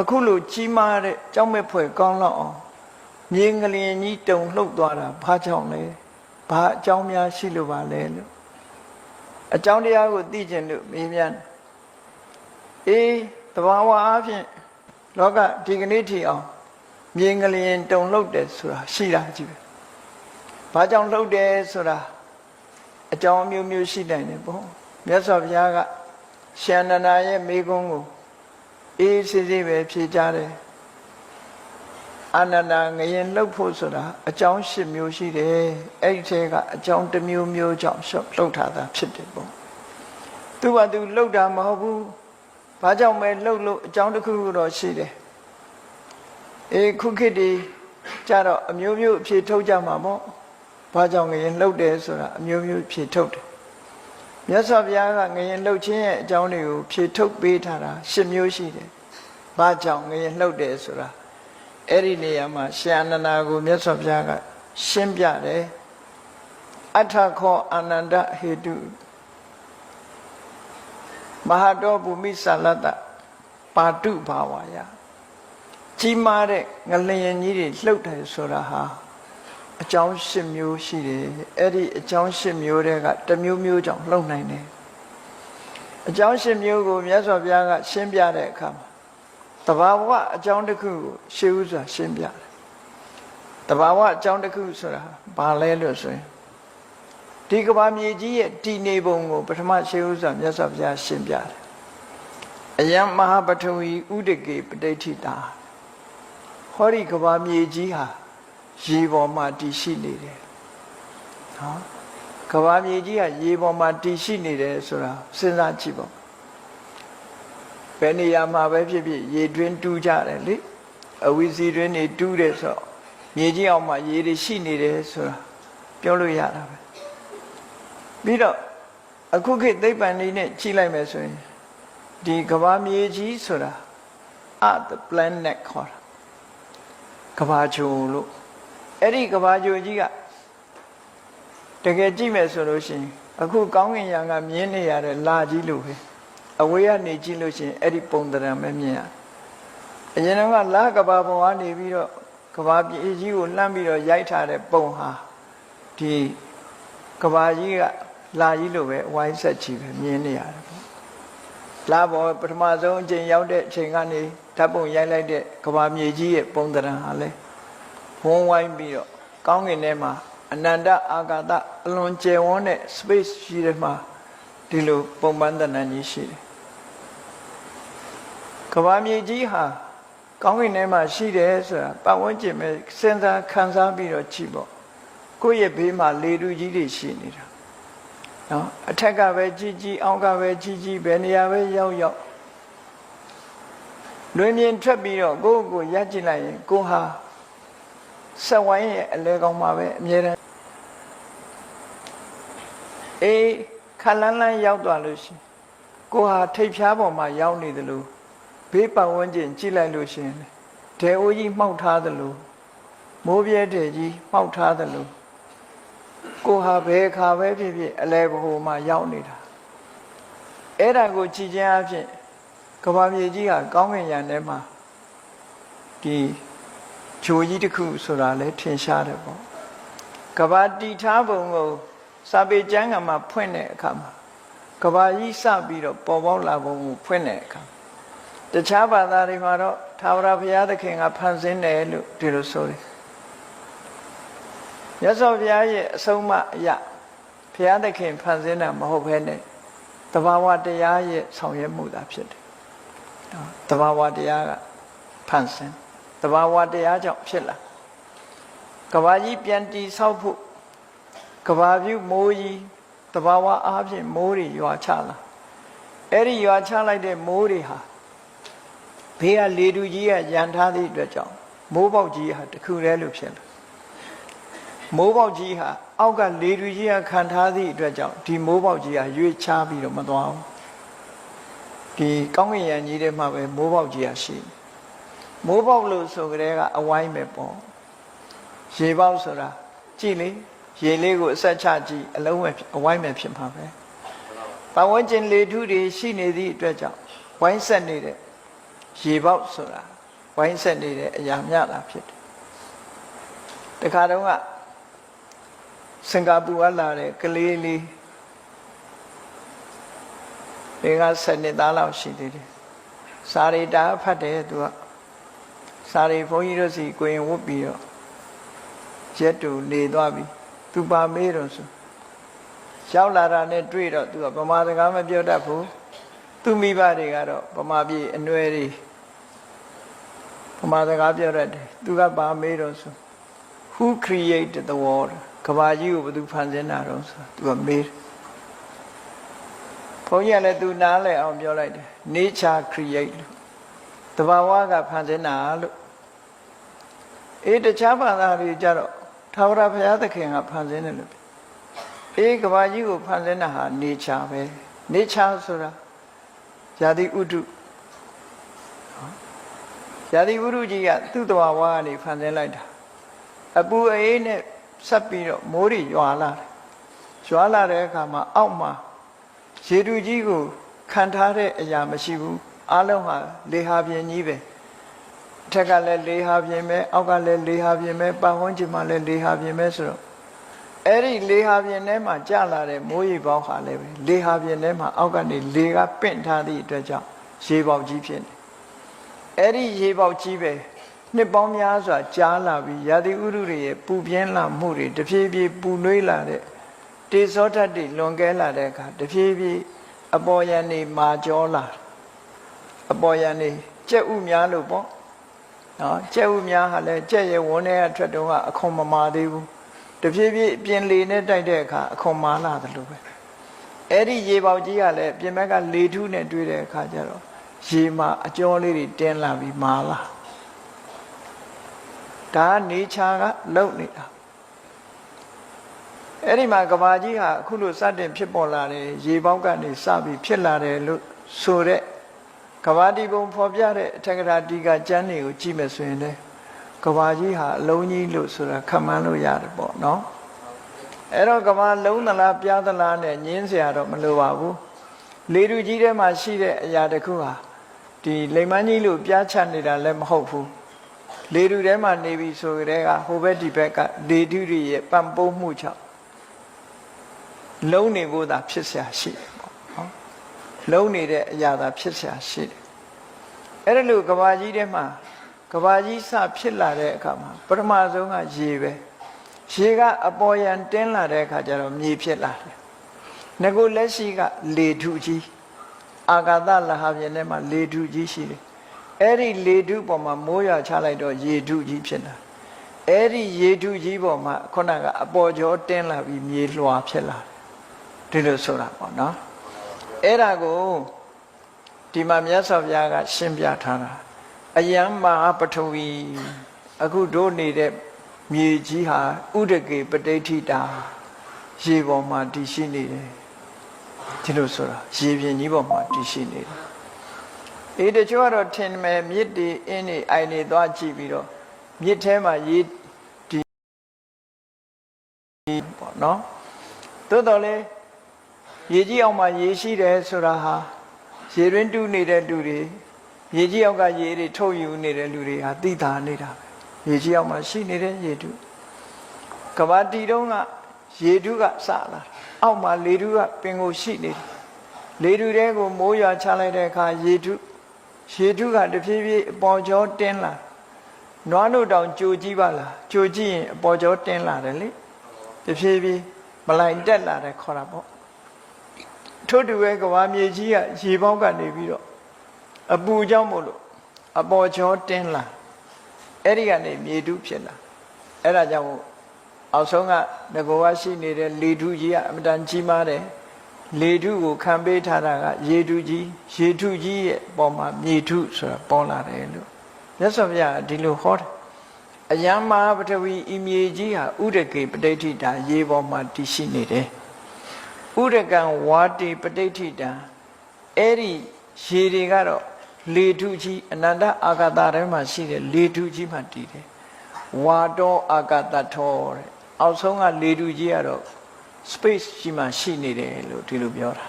အခုလိုကြီးမားတဲ့ကြောက်မဲ့ဖွယ်ကောင်းလောက်အောင်မြေငလျင်ကြီးတုံလှုပ်သွားတာဘာကြောင့်လဲဘာအကြောင်းများရှိလို့ပါလဲလို့အကြောင်းတရားကိုသိကျင်လို့မေးမြန်းအေးတဘာဝအားဖြင့်လောကဒီကနေ့ထိအောင်မြေငလျင်တုံလှုပ်တယ်ဆိုတာရှိတာကြည့်ပဲဘာကြောင့်လှုပ်တယ်ဆိုတာအကြောင်းအမျိုးမျိုးရှိနိုင်တယ်ပေါ့မြတ်စွာဘုရားကရှန္ဒနာရဲ့မိကုံးကို အေးစစ်စစ်ပဲဖြေကြတယ်အာနန္ဒာငရင်လှုပ်ဖို့ဆိုတာအကြောင်း၈မျိုးရှိတယ်အဲ့ဒီထဲကအကြောင်းတစ်မျိုးမျိုးကြောင့်ရှုပ်လှုပ်ထားတာဖြစ်တယ်ပေါ့သူကသူလှုပ်တာမဟုတ်ဘူးဘာကြောင့်ပဲလှုပ်လို့အကြောင်းတစ်ခုခုတော့ရှိတယ်အေးခုခေတ်ဒီကြတော့အမျိုးမျိုးအဖြေထုတ်ကြမှာပေါ့ဘာကြောင့်ငရင်လှုပ်တယ်ဆိုတာအမျိုးမျိုးဖြေထုတ်တယ် မြတ်စွာဘုရားကငရင်လှုပ်ခြင်းရဲ့အကြောင်းတွေကိုဖြေထုတ်ပေးထားတာ၈မျိုးရှိတယ်ဘာကြောင့်ငရင်လှုပ်တယ်ဆိုတာအဲ့ဒီနေရာမှာရှန္ဒနာကိုမြတ်စွာဘုရားကရှင်းပြတယ်အထခောအာနန္ဒဟေတုမဟာတောဘူမိသလတ္တပါတုဘာဝါယကြီးမားတဲ့ငလျင်ကြီးတွေလှုပ်တယ်ဆိုတာဟာ အကြောင်း၈မျိုးရှိတယ်အဲ့ဒီအကြောင်း၈မျိုးတည်းကတစ်မျိုးမျိုးကြောင့်လှုပ်နိုင်တယ်အကြောင်း၈မျိုးကိုမြတ်စွာဘုရားကရှင်းပြတဲ့အခါမှာတဘာဝအကြောင်းတစ်ခုကိုရှေးဥစွာရှင်းပြတယ်တဘာဝအကြောင်းတစ်ခုဆိုတာဘာလဲလို့ဆိုရင်ဒီကဘာမြေကြီးရဲ့တည်နေပုံကိုပထမရှေးဥစွာမြတ်စွာဘုရားရှင်းပြတယ်အယံမဟာပထဝီဥဒကေပဋိဋ္ဌိတာဟောဒီကဘာမြေကြီးဟာ ရေပေါ်မှာတည်ရှိနေတယ်နော်ကဘာမြေကြီးကရေပေါ်မှာတည်ရှိနေတယ်ဆိုတာစဉ်းစားကြည့်ပါဘယ်နေရာမှာပဲဖြစ်ဖြစ်ရေတွင်းတူးကြတယ်လေအဝီစီတွင်းနေတူးတယ်ဆိုတော့မြေကြီးအောင်မှာရေတွေရှိနေတယ်ဆိုတာပြောလို့ရတာပဲပြီးတော့အခုခေတ်သိပ္ပံနည်းနဲ့ကြည့်လိုက်မယ်ဆိုရင်ဒီကဘာမြေကြီးဆိုတာ at the planet ခေါ်တာကဘာချိုလို့ အဲ့ဒီကဘာချိုကြီးကတကယ်ကြည့်မယ်ဆိုလို့ရှိရင်အခုကောင်းကင်ယံကမြင်းနေရတဲ့လာကြီးလို့ပဲအဝေးကနေကြည့်လို့ရှိရင်အဲ့ဒီပုံသဏ္ဍာန်ပဲမြင်ရအရင်ကလာကဘာပုံကနေပြီးတော့ကဘာပြည်ကြီးကိုလှမ်းပြီးတော့ရိုက်ထားတဲ့ပုံဟာဒီကဘာကြီးကလာကြီးလို့ပဲဝိုင်းဆက်ချီပဲမြင်နေရတယ်ပေါ့လာပေါ်ပထမဆုံးအချိန်ရောက်တဲ့အချိန်ကနေဓာတ်ပုံရိုက်လိုက်တဲ့ကဘာမြေကြီးရဲ့ပုံသဏ္ဍာန်ဟာလဲ ဝန်းဝိုင်းပြီးတော့ကောင်းကင်ထဲမှာအနန္တအာကာသအလွန်ကျယ်ဝန်းတဲ့ space ရှိတဲ့မှာဒီလိုပုံပန်းတဏ္ဍကြီးရှိတယ်ကဘာမြေကြီးဟာကောင်းကင်ထဲမှာရှိတယ်ဆိုတာပတ်ဝန်းကျင်ပဲစဉ်းစားခံစားပြီးတော့ကြည့်ပေါ့ကိုယ့်ရဲ့ဘေးမှာလေတူကြီးတွေရှိနေတာနော်အထက်ကပဲကြီးကြီးအောက်ကပဲကြီးကြီးဘယ်နေရာပဲရောက်ရောက်လွင်မြင်ထွက်ပြီးတော့ကိုယ့်ကိုယ်ရပ်ကြည့်လိုက်ရင်ကိုဟာ ဆက်ဝိုင်းရဲ့အလဲကောင်းမှာပဲအမြဲတမ်းအေးခလန်းလန်းရောက်သွားလို့ရှိရင်ကိုဟာထိပ်ဖြားပေါ်မှာရောက်နေတယ်လို့ဘေးပတ်ဝန်းကျင်ကြည့်လိုက်လို့ရှိရင်ဒဲအိုးကြီးမှောက်ထားတယ်လို့မိုးပြဲတဲ့ကြီးမှောက်ထားတယ်လို့ကိုဟာဘယ်ခါပဲဖြစ်ဖြစ်အလဲဘိုမှာရောက်နေတာအဲ့ဒါကိုကြည်ချင်းအဖြစ်ကဘာမြေကြီးဟာကောင်းကင်ယံထဲမှာဒီ ဂျိုကြီးတစ်ခုဆိုတာလဲထင်ရှားတယ်ပေါ့ကဘာတီထားပုံကိုစာပေကျမ်းကမှာဖွင့်တဲ့အခါမှာကဘာကြီးစပြီးတော့ပေါ်ပေါက်လာပုံကိုဖွင့်တဲ့အခါတခြားဘာသာတွေမှာတော့သာဝရဘုရားသခင်ကဖန်ဆင်းတယ်လို့ဒီလိုဆိုတယ်မြတ်စွာဘုရားရဲ့အဆုံးအမအရာဘုရားသခင်ဖန်ဆင်းတာမဟုတ်ဘဲနဲ့တဘာဝတရားရဲ့ဆောင်ရွက်မှုသာဖြစ်တယ်တဘာဝတရားကဖန်ဆင်း တဘာဝတရားကြောင့်ဖြစ်လာကဘာကြီးပြန်တီဆောက်ဖို့ကဘာပြုမိုးကြီးတဘာဝအားဖြင့်မိုးတွေရွာချလာအဲ့ဒီရွာချလိုက်တဲ့မိုးတွေဟာဘေးကလေတူကြီးကရန်ထားသည့်အတွက်ကြောင့်မိုးပေါက်ကြီးဟာတခုတည်းလို့ဖြစ်လာမိုးပေါက်ကြီးဟာအောက်ကလေတူကြီးကခံထားသည့်အတွက်ကြောင့်ဒီမိုးပေါက်ကြီးဟာရွေ့ချပြီးတော့မသွားဘူးဒီကောင်းကင်ယံကြီးထဲမှာပဲမိုးပေါက်ကြီးဟာရှိတယ် မိုးပေါက်လို့ဆိုကြတဲ့ကအဝိုင်းပဲပေါ့ရေပေါက်ဆိုတာကြည့်လေရေလေးကိုအဆက်ချကြည့်အလုံးပဲအဝိုင်းပဲဖြစ်မှာပဲပဝန်းကျင်လေထုတွေရှိနေသည့်အတွက်ကြောင့်ဝိုင်းဆက်နေတဲ့ရေပေါက်ဆိုတာဝိုင်းဆက်နေတဲ့အရာမြတာဖြစ်တယ်တခါတုန်းကစင်ကာပူကလာတဲ့ကလေးလေးဒီက7နှစ်သားလောက်ရှိသေးတယ်စာရီတာဖတ်တယ်သူက စာရီဘုန်းကြီးတို့စီကိုရင်ဝတ်ပြီးတော့ရက်တူနေသွားပြီသူပါမေးတော့ဆိုရောက်လာတာနဲ့တွေ့တော့သူကဗမာစကားမပြောတတ်ဘူးသူမိဘတွေကတော့ဗမာပြည်အနွယ်တွေဗမာစကားပြောတတ်တယ်သူကပါမေးတော့ဆို who created the world ကဘာကြီးကိုဘယ်သူဖန်ဆင်းတာတော့ဆိုသူကမေးတယ်ဘုန်းကြီးကလည်းသူနားလည်အောင်ပြောလိုက်တယ် nature create လို့ တဘာဝကဖန်ဆင်းတာလို့အေးတခြားဘာသာတွေကြတော့သာဝရဘုရားသခင်ကဖန်ဆင်းတယ်လို့ပြောအေးကဘာကြီးကိုဖန်ဆင်းတာဟာ nature ပဲ nature ဆိုတာဇာတိဥဒုဇာတိဥဒုကြီးကသူ့တဘာဝကနေဖန်ဆင်းလိုက်တာအပူအေးနဲ့ဆက်ပြီးတော့မိုးတွေရွာလာတယ်ရွာလာတဲ့အခါမှာအောက်မှာရေတူကြီးကိုခံထားတဲ့အရာမရှိဘူး အလုံးဟာလေဟာပြင်းကြီးပဲအထက်ကလည်းလေဟာပြင်းပဲအောက်ကလည်းလေဟာပြင်းပဲပတ်ဝန်းကျင်မှာလည်းလေဟာပြင်းပဲဆိုတော့အဲ့ဒီလေဟာပြင်းထဲမှာကျလာတဲ့မိုးရေပေါက်ဟာလည်းပဲလေဟာပြင်းထဲမှာအောက်ကနေလေကပင့်ထားသည့်အတွက်ကြောင့်ရေပေါက်ကြီးဖြစ်နေအဲ့ဒီရေပေါက်ကြီးပဲနှစ်ပေါင်းများစွာကြားလာပြီးရာသီဥတုတွေရဲ့ပူပြင်းလာမှုတွေတဖြည်းဖြည်းပူနွေးလာတဲ့တေဇောဓာတ်တွေလွန်ကဲလာတဲ့အခါတဖြည်းဖြည်းအပေါ်ယံနေမာကြောလာ အပေါ်ယံနေကြက်ဥများလို့ပေါ့နော်ကြက်ဥများဟာလည်းကြက်ရဲ့ဝန်းထဲကထွက်တော့ကအခွန်မမာသေးဘူးတဖြည်းဖြည်းပြင်လေနဲ့တိုက်တဲ့အခါအခွန်မာလာတယ်လို့ပဲအဲ့ဒီရေပေါက်ကြီးကလည်းပြင်ဘက်ကလေထုနဲ့တွေ့တဲ့အခါကျတော့ရေမှာအကျော်လေးတွေတင်းလာပြီးမာလာဒါကနေချာကလုံနေတာအဲ့ဒီမှာကဘာကြီးဟာအခုလိုစတင်ဖြစ်ပေါ်လာတယ်ရေပေါက်ကနေစပြီးဖြစ်လာတယ်လို့ဆိုတဲ့ ကဘာဒီဘုံဖော်ပြတဲ့အထက်ကရာတီကကျမ်းတွေကိုကြည့်မယ်ဆိုရင်လေကဘာကြီးဟာအလုံးကြီးလို့ဆိုတာခံမှန်းလို့ရတယ်ပေါ့နော်အဲ့တော့ကဘာလုံးသလားပြားသလားနဲ့ညင်းเสียတော့မလိုပါဘူးလေတူကြီးထဲမှာရှိတဲ့အရာတစ်ခုဟာဒီလိမ်မန်းကြီးလို့ပြားချနေတာလည်းမဟုတ်ဘူးလေတူထဲမှာနေပြီဆိုကြတဲ့ကဟိုဘက်ဒီဘက်ကလေတူတွေရဲ့ပံပိုးမှုကြောင့်လုံးနေဖို့သာဖြစ်เสียရှိတယ်ပေါ့နော် လုံးနေတဲ့အရာသာဖြစ်ရှာရှိတယ်အဲ့ဒါလို့ကဘာကြီးထဲမှာကဘာကြီးစဖြစ်လာတဲ့အခါမှာပထမဆုံးကရေပဲရေကအပေါ်ယံတင်းလာတဲ့အခါကျတော့မြေဖြစ်လာတယ်ငါကိုလက်ရှိကလေထုကြီးအာဂါသလဟပြင်းထဲမှာလေထုကြီးရှိတယ်အဲ့ဒီလေထုပေါ်မှာမိုးရွာချလိုက်တော့ရေထုကြီးဖြစ်လာအဲ့ဒီရေထုကြီးပေါ်မှာခုနကအပေါ်ကျော်တင်းလာပြီးမြေလွှာဖြစ်လာတယ်ဒီလိုဆိုတာပေါ့နော် အဲ့ဒါကိုဒီမှာမြတ်စွာဘုရားက ရှင်းပြထားတာအယံမဟာပထဝီအခုတို့နေတဲ့မြေကြီးဟာဥဒကေပဋိဋ္ဌိတာရေပေါ်မှာတည်ရှိနေတယ်ဒီလိုဆိုတာရေပြင်ကြီးပေါ်မှာတည်ရှိနေတယ်အေးတချို့ကတော့ထင်မယ်မြစ်တွေအင်းတွေအိုင်တွေသွားကြည့်ပြီးတော့မြစ်ထဲမှာရေဒီပေါ့နော်သို့တော်လေ ရေကြီးအောင်မှာရေရှိတယ်ဆိုတာဟာရေရင်းတူးနေတဲ့လူတွေရေကြီးအောက်ကရေတွေထုတ်ယူနေတဲ့လူတွေဟာသိတာနေတာပဲရေကြီးအောက်မှာရှိနေတဲ့ရေတူကဘာတီတုံးကရေတူးကစလာအောက်မှာလေတူးကပင်ကိုရှိနေတယ်လေတူးတဲကိုမိုးရွာချလိုက်တဲ့အခါရေတူးရေတူးကတဖြည်းဖြည်းအပေါ်ကျော်တင်းလာနွားတို့တောင်ကြိုကြည့်ပါလားကြိုကြည့်ရင်အပေါ်ကျော်တင်းလာတယ်လေတဖြည်းဖြည်းမလိုက်တက်လာတယ်ခေါ်တာပေါ့ ထို့တူပဲကဘာမြေကြီးကရေပေါက်ကနေပြီးတော့အပူကြောင့်မို့လို့အပေါ်ကျော်တင်းလာအဲ့ဒီကနေမြေတူးဖြစ်လာအဲ့ဒါကြောင့်မို့အောက်ဆုံးကငကောကရှိနေတဲ့လေထုကြီးကအမတန်ကြီးမားတယ်လေထုကိုခံပေးထားတာကရေထုကြီးရေထုကြီးရဲ့ပေါ်မှာမြေထုဆိုတာပေါ်လာတယ်လို့မြတ်စွာဘုရားဒီလိုဟောတယ်အယံမဟာပထဝီဤမြေကြီးဟာဥဒကေပဋိဋ္ဌိတာ ရေပေါ်မှာတည်ရှိနေတယ် ဥဒကံဝါတိပဋိဋ္ဌိတာအဲ့ဒီရေတွေကတော့လေထုကြီးအနန္တအာဂတထဲမှာရှိတဲ့လေထုကြီးမှတည်တယ်ဝါတောအာဂတထောတဲ့အောက်ဆုံးကလေထုကြီးကတော့ space ကြီးမှရှိနေတယ်လို့ဒီလိုပြောတာ